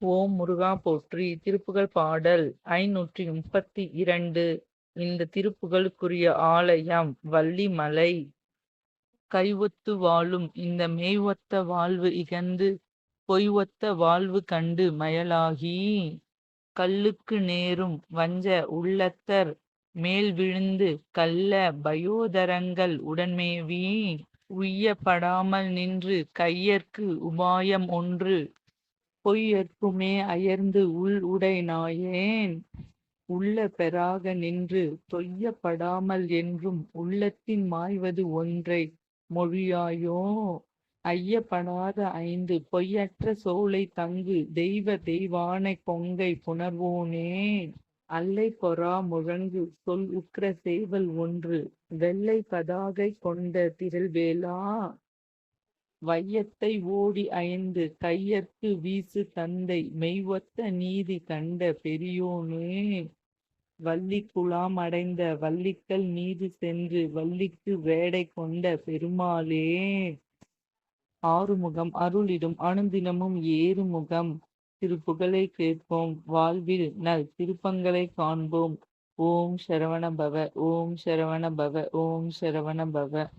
ஓம் முருகா போற்றி. திருப்புகழ் பாடல் ஐநூற்றி முப்பத்தி இரண்டு இந்த திருப்புகளுக்குரிய ஆலயம் வள்ளிமலை. கைவொத்து வாழும் இந்த மேய்வொத்த வாழ்வு இகந்து பொய்வொத்த வாழ்வு கண்டு மயலாகி. கல்லுக்கு நேரும் வஞ்ச உள்ளத்தர் மேல் விழுந்து கள்ள பயோதரங்கள் உடன்மேவி. உய்யப்படாமல் நின்று கையற்கு உபாயம் ஒன்று. பொய்யற்குமே அயர்ந்து உள் உடை நாயேன் உள்ள பெறாக நின்று தொய்யப்படாமல் என்றும் உள்ளத்தின் மாய்வது ஒன்றை மொழியாயோ? ஐயப்படாத ஐந்து பொய்யற்ற சோலை தங்கு தெய்வ தெய்வானை பொங்கை புணர்வோனே? அல்லை பொறா முழங்கு சொல் உக்ர சேவல் ஒன்று வெள்ளை பதாகை கொண்ட திரள்வேலா? வையத்தை ஓடி அயந்து கையற்கு வீசு தந்தை மெய்வொத்த நீதி கண்ட பெரியோனே. வள்ளி குலாம் அடைந்த வள்ளிக்கல் மீது சென்று வள்ளிக்கு வேடை கொண்ட பெருமாளே. ஆறுமுகம் அருளிடும் அணுதினமும் ஏறுமுகம். திருப்புகழை கேட்போம் வாழ்வில் நல் திருப்பங்களை காண்போம். ஓம் சரவண பவ ஓம் சரவண பவ ஓம் சரவண பவ.